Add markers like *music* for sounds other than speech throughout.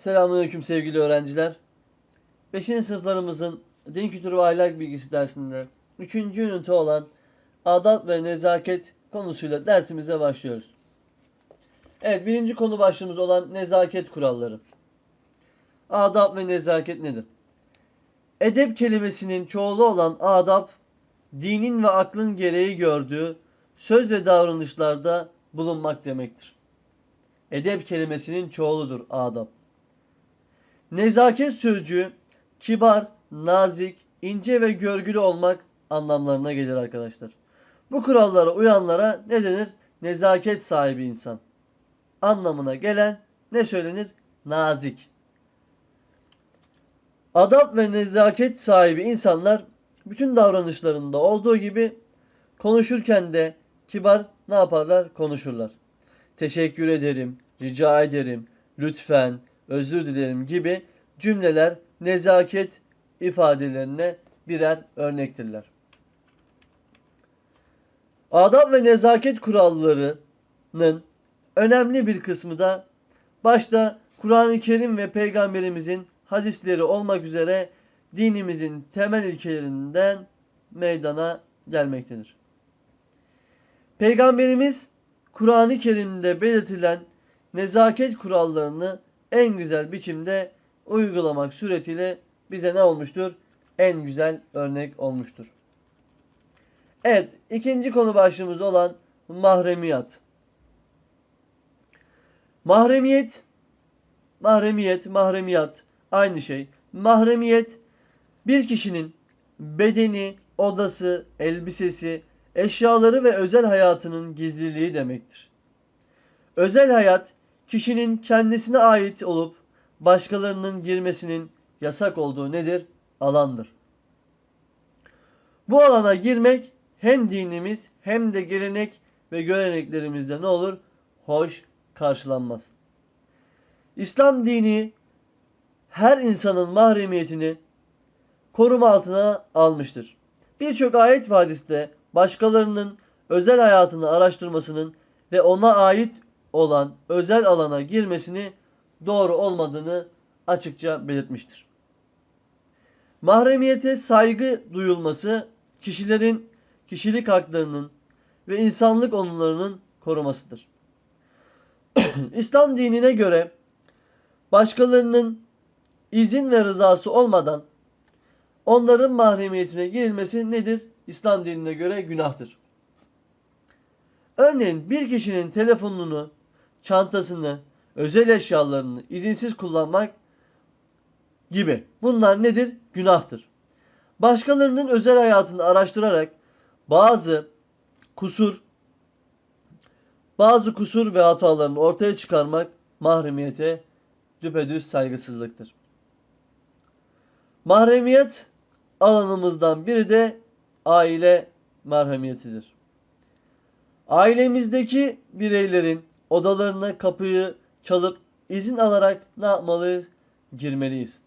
Selamünaleyküm sevgili öğrenciler. 5. sınıflarımızın din kültürü ve ahlak bilgisi dersinde 3. ünite olan adab ve nezaket konusuyla dersimize başlıyoruz. Evet birinci konu başlığımız olan nezaket kuralları. Adab ve nezaket nedir? Edep kelimesinin çoğulu olan adab, dinin ve aklın gereği gördüğü söz ve davranışlarda bulunmak demektir. Edep kelimesinin çoğuludur adab. Nezaket sözcüğü kibar, nazik, ince ve görgülü olmak anlamlarına gelir arkadaşlar. Bu kurallara uyanlara ne denir? Nezaket sahibi insan. Anlamına gelen ne söylenir? Nazik. Adap ve nezaket sahibi insanlar bütün davranışlarında olduğu gibi konuşurken de kibar ne yaparlar? Konuşurlar. Teşekkür ederim, rica ederim, lütfen, özür dilerim gibi cümleler nezaket ifadelerine birer örnektirler. Adab ve nezaket kurallarının önemli bir kısmı da başta Kur'an-ı Kerim ve Peygamberimizin hadisleri olmak üzere dinimizin temel ilkelerinden meydana gelmektedir. Peygamberimiz Kur'an-ı Kerim'de belirtilen nezaket kurallarını en güzel biçimde uygulamak suretiyle bize ne olmuştur? En güzel örnek olmuştur. Evet, ikinci konu başlığımız olan mahremiyat. Mahremiyet, mahremiyet, mahremiyat aynı şey. Mahremiyet bir kişinin bedeni, odası, elbisesi, eşyaları ve özel hayatının gizliliği demektir. Özel hayat kişinin kendisine ait olup başkalarının girmesinin yasak olduğu nedir? Alandır. Bu alana girmek hem dinimiz hem de gelenek ve göreneklerimizde ne olur? Hoş karşılanmaz. İslam dini her insanın mahremiyetini koruma altına almıştır. Birçok ayet ve hadiste başkalarının özel hayatını araştırmasının ve ona ait olan özel alana girmesini doğru olmadığını açıkça belirtmiştir. Mahremiyete saygı duyulması kişilerin kişilik haklarının ve insanlık onurlarının korumasıdır. *clears throat* İslam dinine göre başkalarının izin ve rızası olmadan onların mahremiyetine girilmesi nedir? İslam dinine göre günahtır. Örneğin bir kişinin telefonunu, çantasını, özel eşyalarını izinsiz kullanmak gibi. Bunlar nedir? Günahtır. Başkalarının özel hayatını araştırarak bazı kusur bazı kusur ve hatalarını ortaya çıkarmak mahremiyete düpedüz saygısızlıktır. Mahremiyet alanımızdan biri de aile mahremiyetidir. Ailemizdeki bireylerin odalarına kapıyı çalıp izin alarak ne yapmalıyız? Girmeliyiz.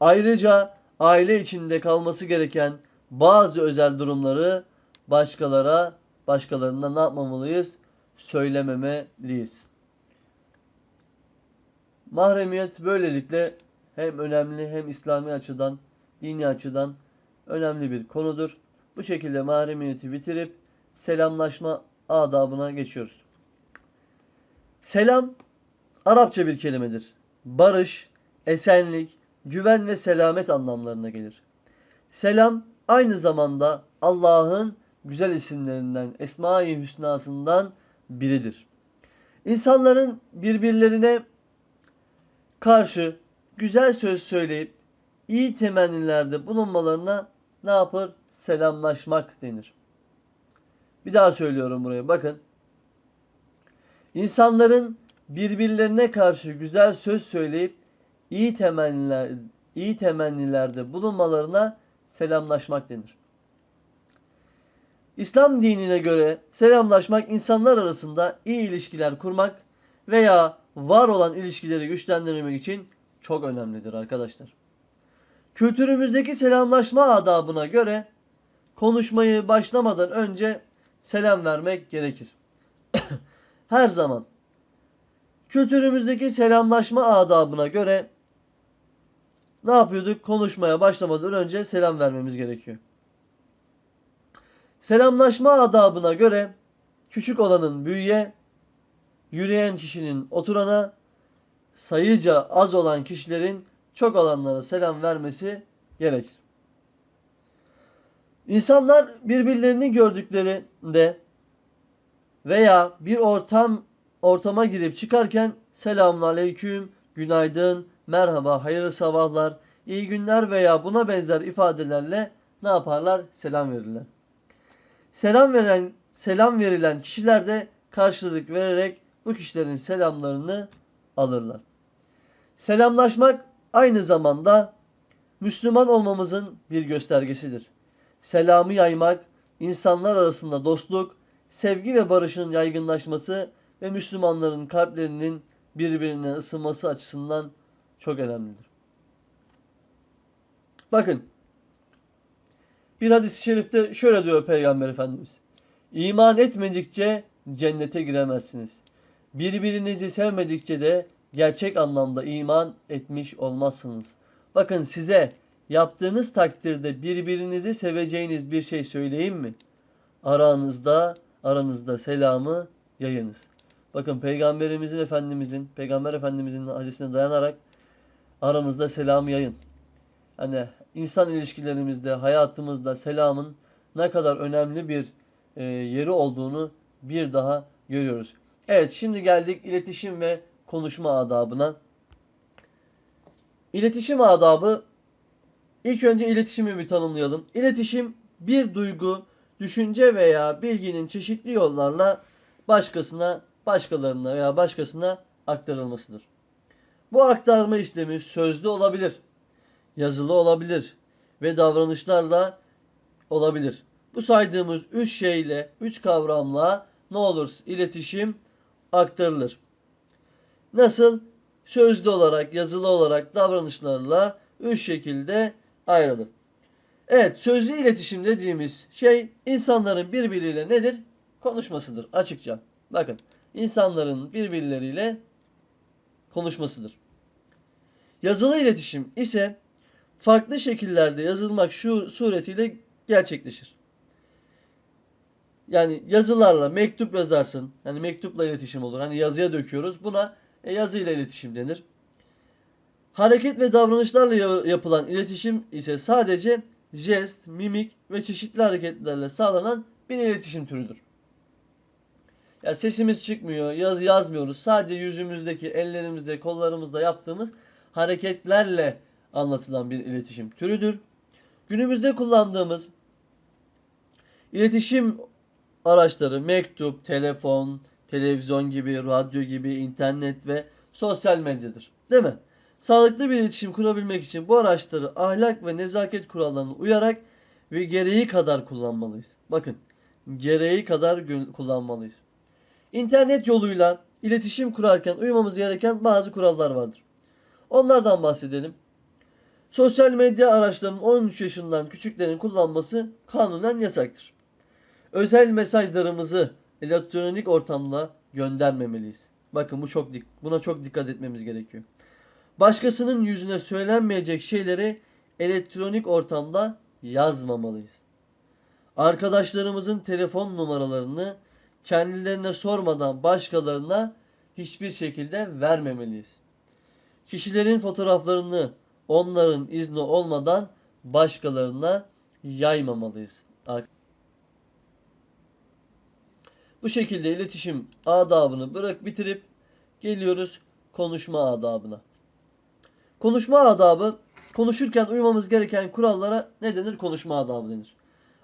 Ayrıca aile içinde kalması gereken bazı özel durumları başkalara, başkalarına ne yapmamalıyız? Söylememeliyiz. Mahremiyet böylelikle hem önemli hem İslami açıdan, dini açıdan önemli bir konudur. Bu şekilde mahremiyeti bitirip selamlaşma adabına geçiyoruz. Selam Arapça bir kelimedir. Barış, esenlik, güven ve selamet anlamlarına gelir. Selam aynı zamanda Allah'ın güzel isimlerinden, Esma-i Hüsna'sından biridir. İnsanların birbirlerine karşı güzel söz söyleyip iyi temennilerde bulunmalarına ne yapar? Selamlaşmak denir. Bir daha söylüyorum buraya bakın. İnsanların birbirlerine karşı güzel söz söyleyip iyi temenniler iyi temennilerde bulunmalarına selamlaşmak denir. İslam dinine göre selamlaşmak insanlar arasında iyi ilişkiler kurmak veya var olan ilişkileri güçlendirmek için çok önemlidir arkadaşlar. Kültürümüzdeki selamlaşma adabına göre konuşmayı başlamadan önce selam vermek gerekir. *coughs* Her zaman Kültürümüzdeki selamlaşma adabına göre ne yapıyorduk? Konuşmaya başlamadan önce selam vermemiz gerekiyor. Selamlaşma adabına göre küçük olanın büyüye, yürüyen kişinin oturana, sayıca az olan kişilerin çok olanlara selam vermesi gerekir. İnsanlar birbirlerini gördüklerinde veya bir ortam ortama girip çıkarken selamun aleyküm, günaydın, merhaba, hayırlı sabahlar, iyi günler veya buna benzer ifadelerle ne yaparlar? Selam verirler. Selam veren selam verilen kişiler de karşılık vererek bu kişilerin selamlarını alırlar. Selamlaşmak aynı zamanda Müslüman olmamızın bir göstergesidir. Selamı yaymak, insanlar arasında dostluk, sevgi ve barışın yaygınlaşması ve Müslümanların kalplerinin birbirine ısınması açısından çok önemlidir. Bakın, bir hadis-i şerifte şöyle diyor Peygamber Efendimiz. İman etmedikçe cennete giremezsiniz. Birbirinizi sevmedikçe de gerçek anlamda iman etmiş olmazsınız. Bakın size yaptığınız takdirde birbirinizi seveceğiniz bir şey söyleyeyim mi? Aranızda, aranızda selamı yayınız. Bakın Peygamberimizin Efendimizin, Peygamber Efendimizin hadisine dayanarak aranızda selamı yayın. Hani insan ilişkilerimizde, hayatımızda selamın ne kadar önemli bir e, yeri olduğunu bir daha görüyoruz. Evet şimdi geldik iletişim ve konuşma adabına. İletişim adabı ilk önce iletişimi bir tanımlayalım. İletişim bir duygu, düşünce veya bilginin çeşitli yollarla başkasına, başkalarına veya başkasına aktarılmasıdır. Bu aktarma işlemi sözlü olabilir, yazılı olabilir ve davranışlarla olabilir. Bu saydığımız üç şeyle, üç kavramla ne olur iletişim aktarılır. Nasıl? Sözlü olarak, yazılı olarak davranışlarla üç şekilde ayrılır. Evet, sözlü iletişim dediğimiz şey insanların birbiriyle nedir? Konuşmasıdır açıkça. Bakın, insanların birbirleriyle konuşmasıdır. Yazılı iletişim ise farklı şekillerde yazılmak şu suretiyle gerçekleşir. Yani yazılarla mektup yazarsın. Yani mektupla iletişim olur. Hani yazıya döküyoruz. Buna e, yazıyla iletişim denir. Hareket ve davranışlarla yapılan iletişim ise sadece jest, mimik ve çeşitli hareketlerle sağlanan bir iletişim türüdür. Yani sesimiz çıkmıyor, yaz yazmıyoruz. Sadece yüzümüzdeki, ellerimizde, kollarımızda yaptığımız hareketlerle anlatılan bir iletişim türüdür. Günümüzde kullandığımız iletişim araçları mektup, telefon, televizyon gibi, radyo gibi, internet ve sosyal medyadır. Değil mi? Sağlıklı bir iletişim kurabilmek için bu araçları ahlak ve nezaket kurallarına uyarak ve gereği kadar kullanmalıyız. Bakın, gereği kadar kullanmalıyız. İnternet yoluyla iletişim kurarken uymamız gereken bazı kurallar vardır. Onlardan bahsedelim. Sosyal medya araçlarının 13 yaşından küçüklerin kullanması kanunen yasaktır. Özel mesajlarımızı elektronik ortamda göndermemeliyiz. Bakın bu çok buna çok dikkat etmemiz gerekiyor. Başkasının yüzüne söylenmeyecek şeyleri elektronik ortamda yazmamalıyız. Arkadaşlarımızın telefon numaralarını kendilerine sormadan başkalarına hiçbir şekilde vermemeliyiz. Kişilerin fotoğraflarını onların izni olmadan başkalarına yaymamalıyız. Bu şekilde iletişim adabını bırak bitirip geliyoruz konuşma adabına. Konuşma adabı konuşurken uymamız gereken kurallara ne denir? Konuşma adabı denir.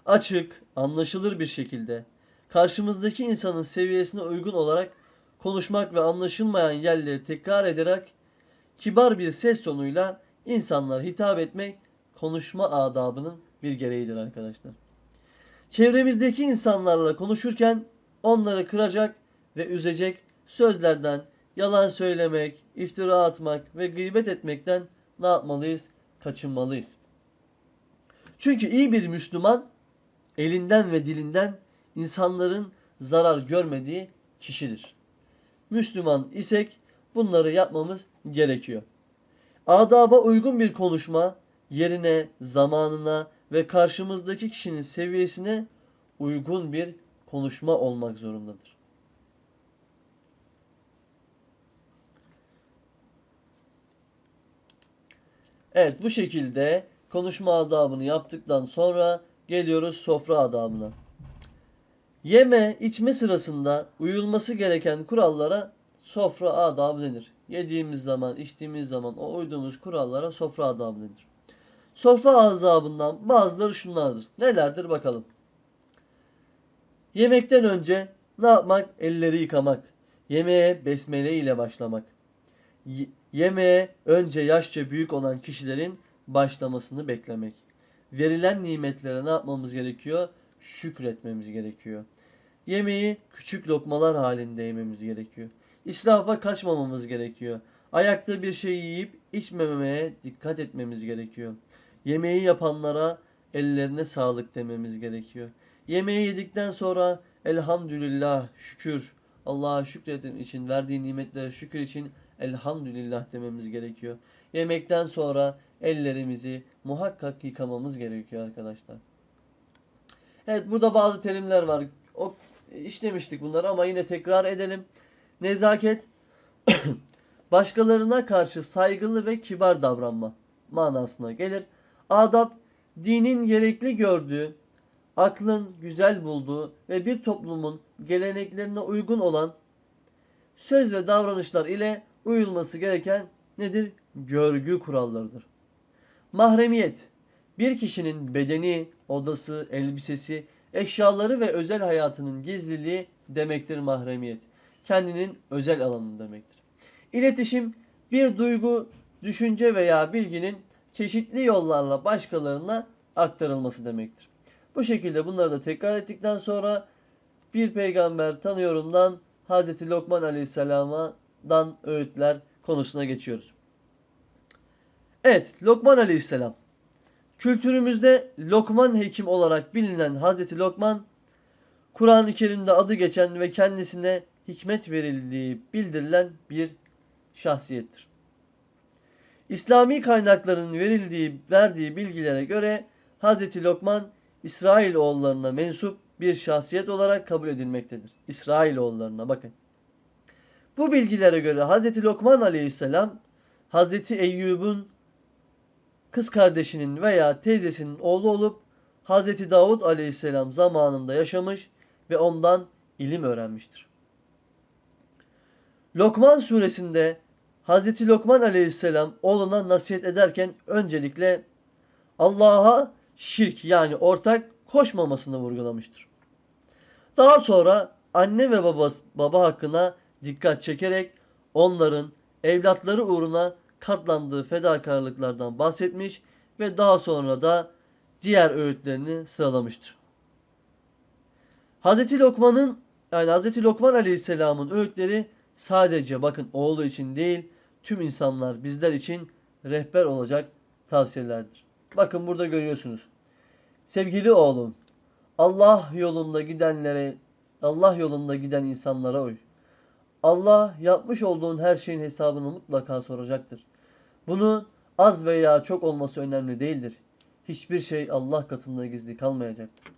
Açık, anlaşılır bir şekilde karşımızdaki insanın seviyesine uygun olarak konuşmak ve anlaşılmayan yerleri tekrar ederek kibar bir ses tonuyla insanlara hitap etmek konuşma adabının bir gereğidir arkadaşlar. Çevremizdeki insanlarla konuşurken onları kıracak ve üzecek sözlerden yalan söylemek, iftira atmak ve gıybet etmekten ne yapmalıyız? Kaçınmalıyız. Çünkü iyi bir Müslüman elinden ve dilinden insanların zarar görmediği kişidir. Müslüman isek bunları yapmamız gerekiyor. Adaba uygun bir konuşma yerine, zamanına ve karşımızdaki kişinin seviyesine uygun bir konuşma olmak zorundadır. Evet bu şekilde konuşma adabını yaptıktan sonra geliyoruz sofra adabına. Yeme içme sırasında uyulması gereken kurallara sofra adabı denir. Yediğimiz zaman, içtiğimiz zaman o uyduğumuz kurallara sofra adabı denir. Sofra azabından bazıları şunlardır. Nelerdir bakalım. Yemekten önce ne yapmak? Elleri yıkamak. Yemeğe besmele ile başlamak. Yemeğe önce yaşça büyük olan kişilerin başlamasını beklemek. Verilen nimetlere ne yapmamız gerekiyor? Şükretmemiz gerekiyor. Yemeği küçük lokmalar halinde yememiz gerekiyor. İsrafa kaçmamamız gerekiyor. Ayakta bir şey yiyip içmemeye dikkat etmemiz gerekiyor. Yemeği yapanlara ellerine sağlık dememiz gerekiyor. Yemeği yedikten sonra elhamdülillah şükür Allah'a şükredin için verdiği nimetlere şükür için elhamdülillah dememiz gerekiyor. Yemekten sonra ellerimizi muhakkak yıkamamız gerekiyor arkadaşlar. Evet burada bazı terimler var. O işlemiştik bunları ama yine tekrar edelim. Nezaket *coughs* başkalarına karşı saygılı ve kibar davranma manasına gelir. Adap dinin gerekli gördüğü, aklın güzel bulduğu ve bir toplumun geleneklerine uygun olan söz ve davranışlar ile uyulması gereken nedir? Görgü kurallarıdır. Mahremiyet bir kişinin bedeni, odası, elbisesi, eşyaları ve özel hayatının gizliliği demektir mahremiyet. Kendinin özel alanı demektir. İletişim bir duygu, düşünce veya bilginin çeşitli yollarla başkalarına aktarılması demektir. Bu şekilde bunları da tekrar ettikten sonra bir peygamber tanıyorumdan Hz. Lokman Aleyhisselam'dan öğütler konusuna geçiyoruz. Evet, Lokman Aleyhisselam. Kültürümüzde Lokman Hekim olarak bilinen Hz. Lokman, Kur'an-ı Kerim'de adı geçen ve kendisine hikmet verildiği bildirilen bir şahsiyettir. İslami kaynakların verildiği, verdiği bilgilere göre Hz. Lokman İsrailoğullarına mensup bir şahsiyet olarak kabul edilmektedir. İsrailoğullarına bakın. Bu bilgilere göre Hz. Lokman aleyhisselam Hz. Eyyub'un kız kardeşinin veya teyzesinin oğlu olup Hz. Davud aleyhisselam zamanında yaşamış ve ondan ilim öğrenmiştir. Lokman suresinde Hz. Lokman aleyhisselam oğluna nasihat ederken öncelikle Allah'a şirk yani ortak koşmamasını vurgulamıştır. Daha sonra anne ve baba, baba hakkına dikkat çekerek onların evlatları uğruna katlandığı fedakarlıklardan bahsetmiş ve daha sonra da diğer öğütlerini sıralamıştır. Hz. Lokman'ın yani Hz. Lokman Aleyhisselam'ın öğütleri sadece bakın oğlu için değil tüm insanlar bizler için rehber olacak tavsiyelerdir. Bakın burada görüyorsunuz. Sevgili oğlum, Allah yolunda gidenlere, Allah yolunda giden insanlara uy. Allah yapmış olduğun her şeyin hesabını mutlaka soracaktır. Bunu az veya çok olması önemli değildir. Hiçbir şey Allah katında gizli kalmayacaktır.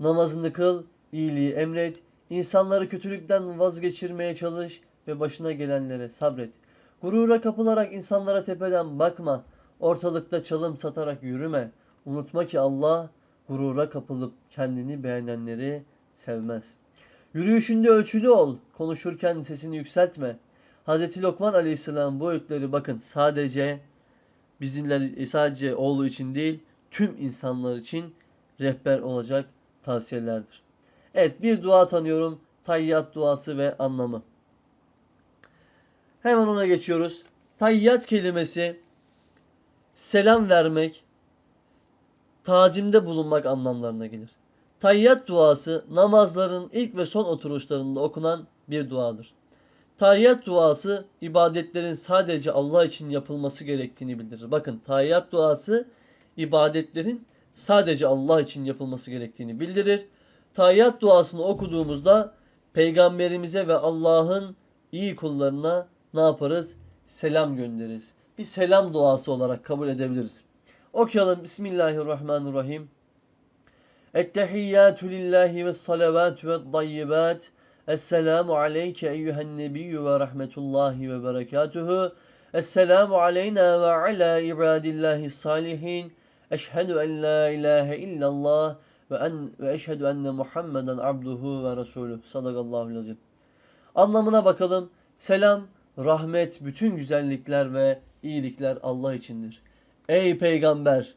Namazını kıl, iyiliği emret, insanları kötülükten vazgeçirmeye çalış ve başına gelenlere sabret. Gurura kapılarak insanlara tepeden bakma. Ortalıkta çalım satarak yürüme. Unutma ki Allah gurura kapılıp kendini beğenenleri sevmez. Yürüyüşünde ölçülü ol. Konuşurken sesini yükseltme. Hz. Lokman Aleyhisselam bu öğütleri bakın sadece bizimler sadece oğlu için değil tüm insanlar için rehber olacak tavsiyelerdir. Evet bir dua tanıyorum. Tayyat duası ve anlamı. Hemen ona geçiyoruz. Tayyat kelimesi selam vermek, tazimde bulunmak anlamlarına gelir. Tayyat duası namazların ilk ve son oturuşlarında okunan bir duadır. Tayyat duası ibadetlerin sadece Allah için yapılması gerektiğini bildirir. Bakın tayyat duası ibadetlerin sadece Allah için yapılması gerektiğini bildirir. Tayyat duasını okuduğumuzda peygamberimize ve Allah'ın iyi kullarına ne yaparız? Selam göndeririz. Bir selam duası olarak kabul edebiliriz. Okuyalım. Bismillahirrahmanirrahim. Ettehiyyatü lillahi ve salavatü ve dayyibat. Esselamu aleyke eyyühen nebiyyü ve rahmetullahi ve berekatuhu. Esselamu aleyna ve ala ibadillahi salihin. Eşhedü en la ilahe illallah ve en ve eşhedü enne Muhammeden abduhu ve resulü. Sadakallahu lazim. Anlamına bakalım. Selam, rahmet, bütün güzellikler ve iyilikler Allah içindir. Ey peygamber!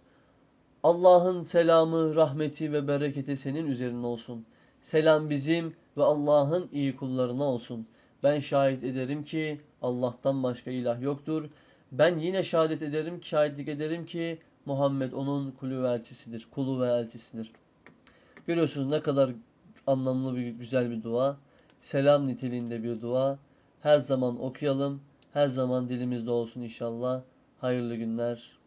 Allah'ın selamı, rahmeti ve bereketi senin üzerine olsun. Selam bizim ve Allah'ın iyi kullarına olsun. Ben şahit ederim ki Allah'tan başka ilah yoktur. Ben yine şehadet ederim, şahitlik ederim ki Muhammed onun kulu ve elçisidir. Kulu ve elçisidir. Görüyorsunuz ne kadar anlamlı bir güzel bir dua. Selam niteliğinde bir dua. Her zaman okuyalım. Her zaman dilimizde olsun inşallah. Hayırlı günler.